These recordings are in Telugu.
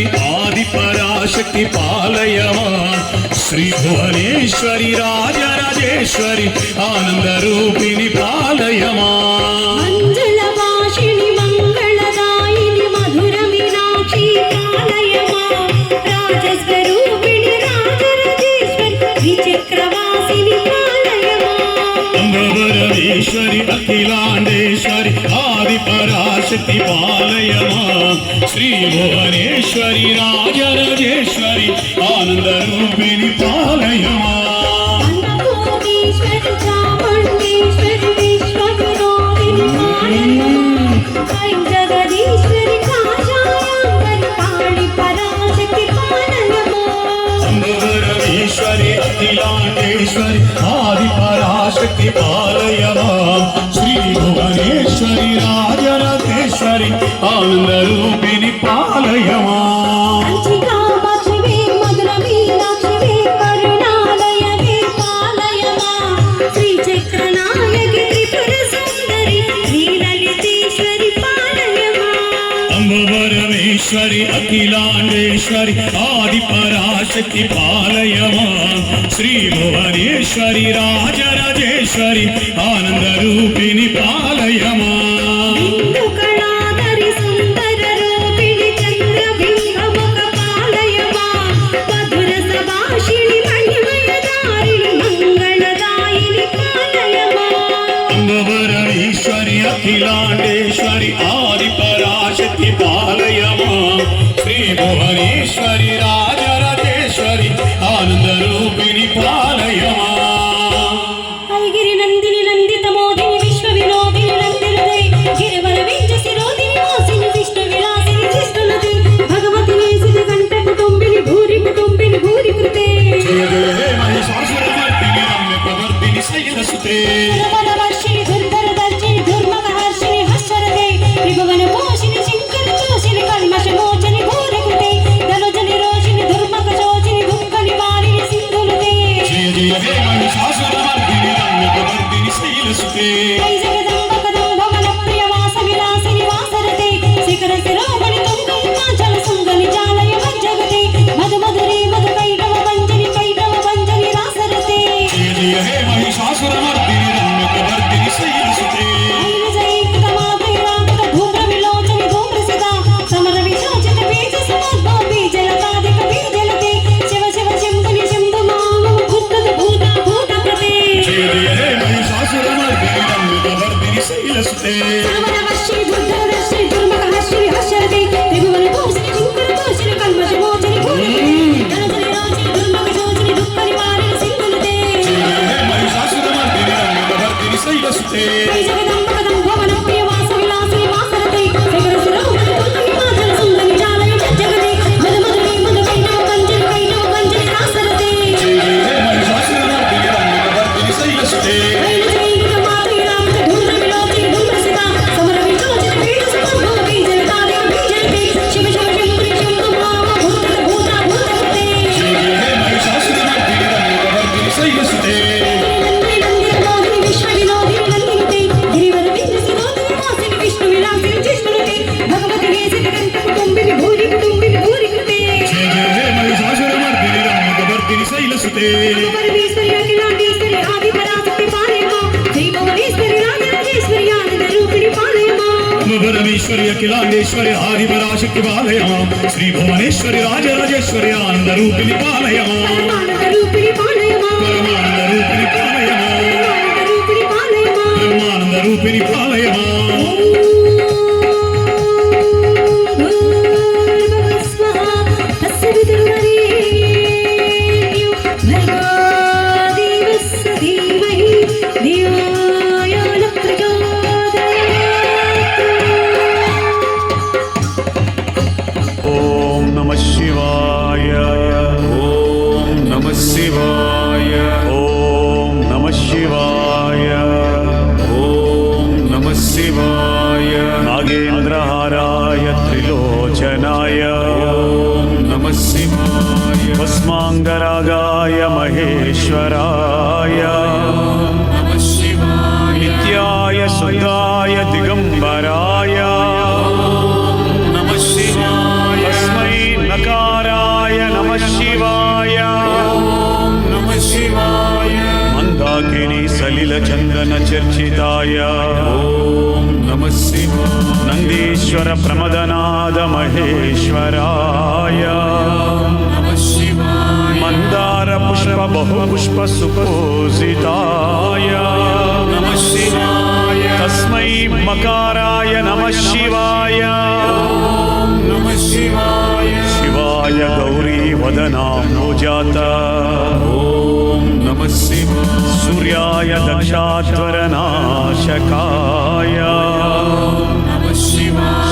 శక్తి ఆది పరాశక్తి పాలయమా. శ్రీ భువనేశ్వరి రాజరాజేశ్వరి ఆనంద రూపిణి పాలయమా. అఖిలాండేశ్వరి ఆ శక్తి పాలయమా శ్రీ భువనేశ్వరి రాజరాజేశ్వరి ఆనంద రూపిణి పాలయమా ఆది పరాశక్తి పాలయమా శ్రీ భువనేశ్వరి రాజ సరి ఆనంద రూపిణి పాలయమా? పరమేశ్వరి అఖిలాండేశ్వరి ఆది పరాశక్తి పాలయమా శ్రీ భువనేశ్వరి రాజరాజేశ్వరి ఆనంద రూపిణి పాల శ్రీ భువనేశ్వరి భువనేశ్వరి ఆదిపరాశక్తి పాలయా శ్రీ భువనేశ్వరి రాజరాజేశ్వరి ఆనందరూపిణి పాలయా लोचनाय नमः शिवाय भस्माङ्गरागाय महेश्वराय नित्याय शुद्धाय दिगम्बराय तस्मै नकाराय नमः शिवाय मन्दाकिनी सलिलचन्दनचर्चिताय ईश्वर प्रमदनाद महेश्वराय मन्दार पुष्प बहु पुष्प सुपोषिताय तस्मै मकाराय नमः शिवाय शिवाय गौरी वदनाम्बुजाता सूर्याय दक्षात्वरनाशकाय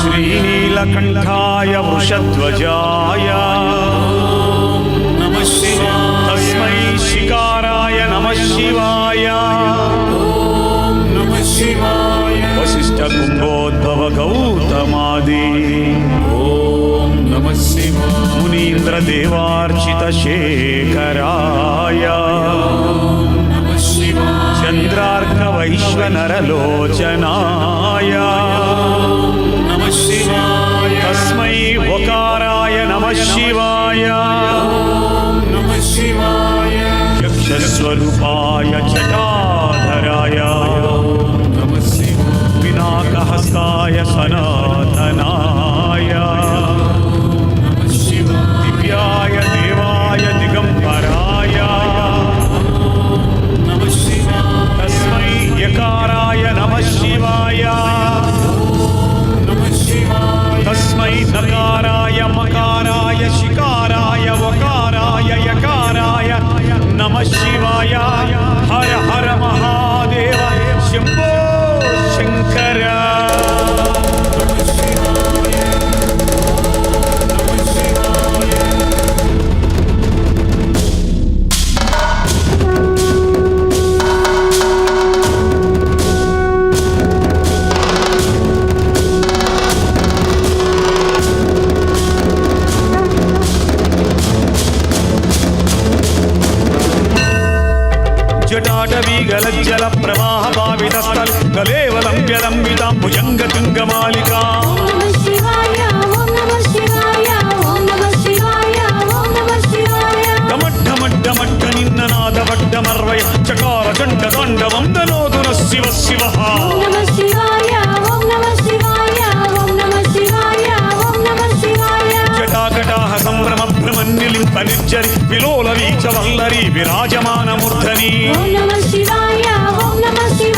श्रीनीलकण्ठाय वृषध्वजाय नमः तस्मै शिकाराय नमः शिवाय नमः शिवाय वसिष्ठकुम्भोद्भव गौतमादि ॐ नमः मुनीन्द्रदेवार्चितशेखराय चन्द्रार्कवैश्वनरलोचनाय शिवाय नमः शिवाय यक्षस्वरूपाय जटाधराय नमः शिवाय पिनाकहस्ताय सनातनाय नमः शिवाय दिव्याय देवाय दिगम्बराय नमः शिवाय तस्मै यकाराय नमः शिवाय तस्मै नकाराय मकार she goes. जटाटवीगलज्जल प्रवाहभावितस्थल कलेवलम्ब्यलम्बितां भुजङ्गतुङ्गमालिका डमड्डमड्डमड्ड निन्ननादवड्डमर्वय चकार चण्डताण्डवं दनोतु नः शिव शिवः వినుత నిర్జరి విలోల వీచ వల్లరి. విరాజమాన మూర్ధని ఓం నమః శివాయ ఓం నమః శివాయ.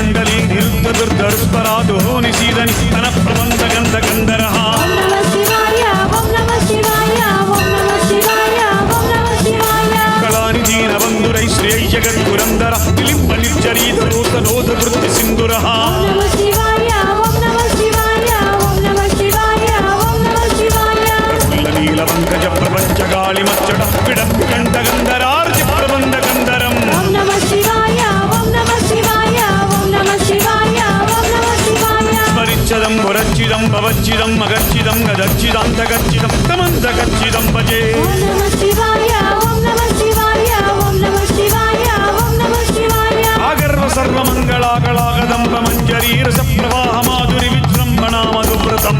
मण्डले निरुद्धदुर्धरुस्तरादोः निशीलनिशील గచ్చదం వరచ్చిదం భవచ్చిదం మగచ్చిదం గదచ్చిదాంతగచ్చిదం తమంతగచ్చిదం భజే. ఆగర్వ సర్వమంగళాకళాగదం ప్రమంజరీరస ప్రవాహ మాధురి విజృంభణా మధువ్రతం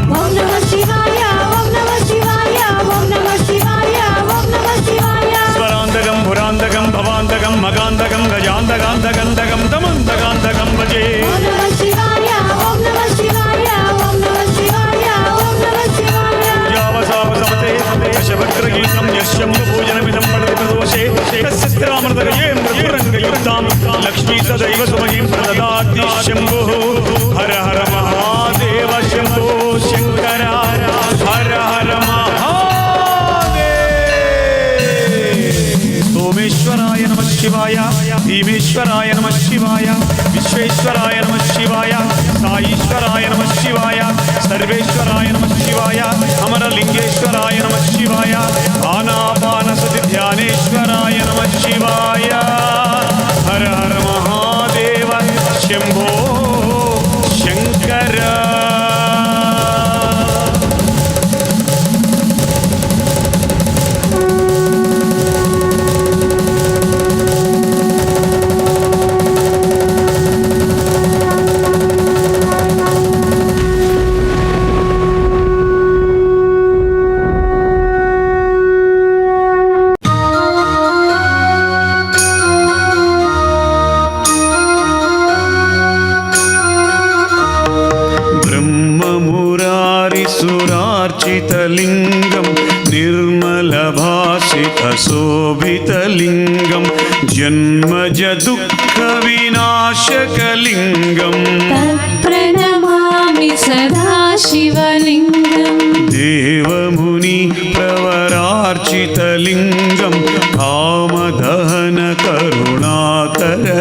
స్వరాంతకం భురాంతకం భవాంతకం మగాంతకం తమంతకాంతకం భజే.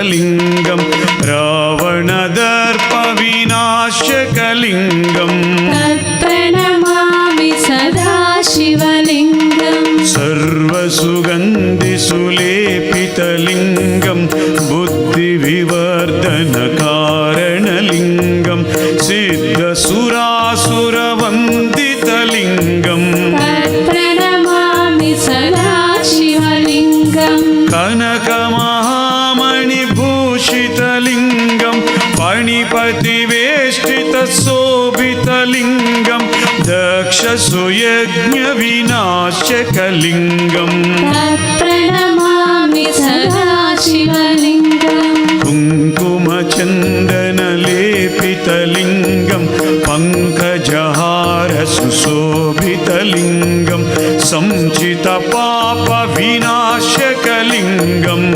சிவலிங்கம். पतिवेष्टितशोभितलिङ्गं दक्षसुयज्ञविनाशकलिङ्गम् प्रणमामि सदा शिवलिङ्गम् कुङ्कुमचन्दनलेपितलिङ्गं पङ्कजहारसुशोभितलिङ्गं सञ्चितपापविनाशकलिङ्गम्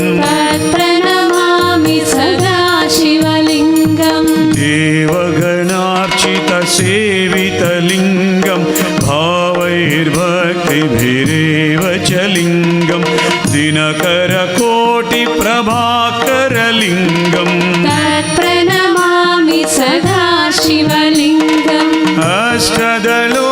सेवितलिङ्गं भावैर्भक्तिभिरेव च लिङ्गं दिनकरकोटिप्रभाकरलिङ्गम् तत्प्रणमामि सदा शिवलिङ्गम् अष्टदलो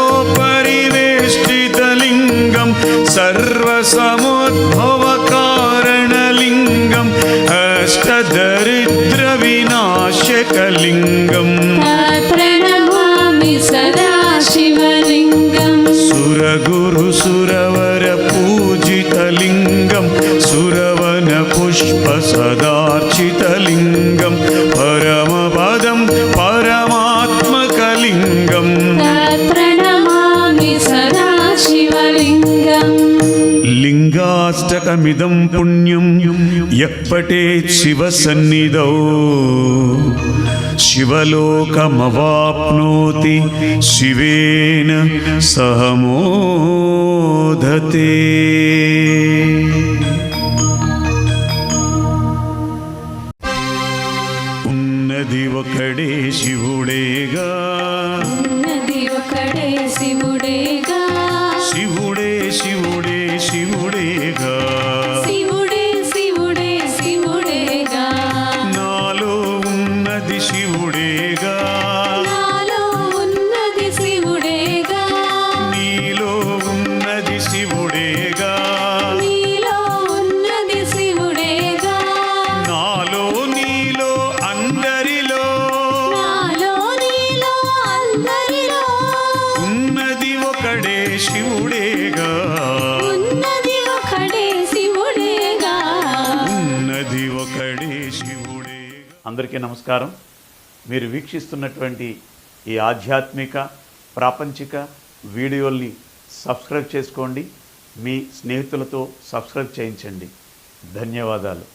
పాతకమిదం శివ సన్నిధౌ శివలోకమవాప్నోతి శివేన సహమోధతే. ఉన్నది ఒకడే అందరికీ నమస్కారం. మీరు వీక్షిస్తున్నటువంటి ఈ ఆధ్యాత్మిక ప్రాపంచిక వీడియోల్ని సబ్స్క్రైబ్ చేసుకోండి. మీ స్నేహితులతో సబ్స్క్రైబ్ చేయించండి. ధన్యవాదాలు.